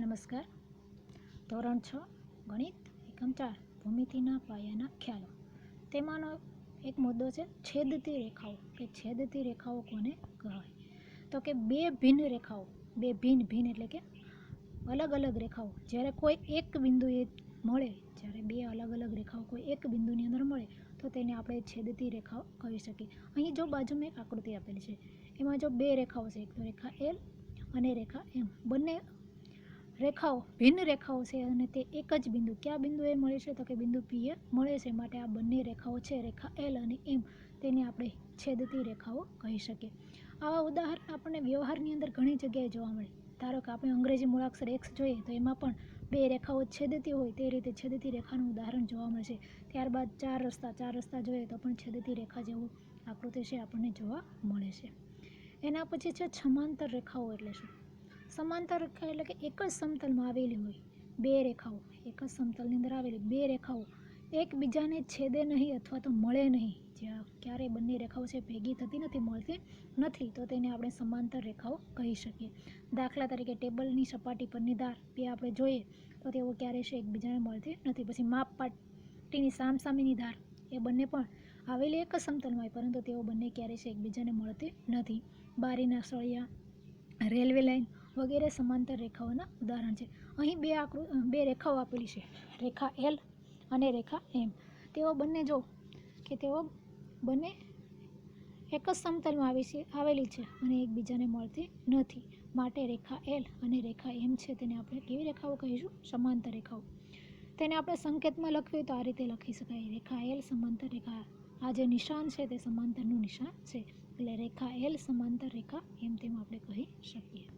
નમસ્કાર. ધોરણ છ, ગણિત એકમ ચાર, ભૂમિતિના પાયાના ખ્યાલો. તેમાંનો એક મુદ્દો છે, છેદતી રેખાઓ, કે છેદતી રેખાઓ કોને કહેવાય? તો કે બે ભિન્ન રેખાઓ, બે ભિન્ન ભિન્ન એટલે કે અલગ અલગ રેખાઓ. જ્યારે કોઈ એક બિંદુએ મળે, જ્યારે બે અલગ અલગ રેખાઓ કોઈ એક બિંદુની અંદર મળે, તો તેને આપણે છેદતી રેખાઓ કહી શકીએ. અહીં જો બાજુમાં એક આકૃતિ આપેલી છે, એમાં જો બે રેખાઓ છે, એક તો રેખા એલ અને રેખા એમ બંને રેખાઓ, ભિન્ન રેખાઓ છે અને તે એક જ બિંદુ. કયા બિંદુએ મળે છે? તો કે બિંદુ પીએ મળે છે માટે આ બંને રેખાઓ છે, રેખા એલ અને એમ તેને આપણે છેદતી રેખાઓ કહી શકીએ. આવા ઉદાહરણ આપણને વ્યવહારની અંદર ઘણી જગ્યાએ જોવા મળે. ધારો કે આપણે અંગ્રેજી મૂળાક્ષર એક્સ જોઈએ, તો એમાં પણ બે રેખાઓ છેદતી હોય તે રીતે છેદતી રેખાનું ઉદાહરણ જોવા મળશે ત્યારબાદ ચાર રસ્તા ચાર રસ્તા જોઈએ તો પણ છેદતી રેખા જેવું આકૃતિ છે આપણને જોવા મળે છે. એના પછી છે સમાંતર રેખાઓ એટલે શું? સમાંતર રેખા એટલે કે એક જ સમતલમાં આવેલી હોય. બે રેખાઓ. એક જ સમતલની અંદર આવેલી. બે રેખાઓ. એકબીજાને છેદે નહીં અથવા તો મળે નહીં. જ્યાં ક્યારેય બંને રેખાઓ છે ભેગી થતી નથી, મળતી નથી, તો તેને આપણે સમાંતર રેખાઓ કહી શકીએ. દાખલા તરીકે ટેબલની સપાટી પરની ધાર બે આપણે જોઈએ તો તેઓ ક્યારેય છે એકબીજાને મળતી નથી. પછી માપ પાટીની સામસામેની ધાર એ બંને પણ આવેલી એક જ સમતલમાં હોય, પરંતુ તેઓ બંને ક્યારેય છે એકબીજાને મળતી નથી. બારીના સળિયા, રેલવે લાઇન વગેરે સમાંતર રેખાઓના ઉદાહરણ છે. અહીં બે આકૃ, બે રેખાઓ આપેલી છે. રેખા એલ અને રેખા એમ તેઓ બંને જો કે તેઓ બંને એક જ સમતલમાં આવી છે, આવેલી છે અને એકબીજાને મળતી નથી. માટે રેખા એલ અને રેખા એમ છે તેને આપણે કેવી રેખાઓ કહીશું? સમાંતર રેખાઓ. તેને આપણે સંકેતમાં લખવી તો આ રીતે લખી શકાય. રેખા એલ સમાંતર રેખા આ જે નિશાન છે તે સમાંતરનું નિશાન છે. એટલે રેખા એલ સમાંતર રેખા એમ તેમ આપણે કહી શકીએ.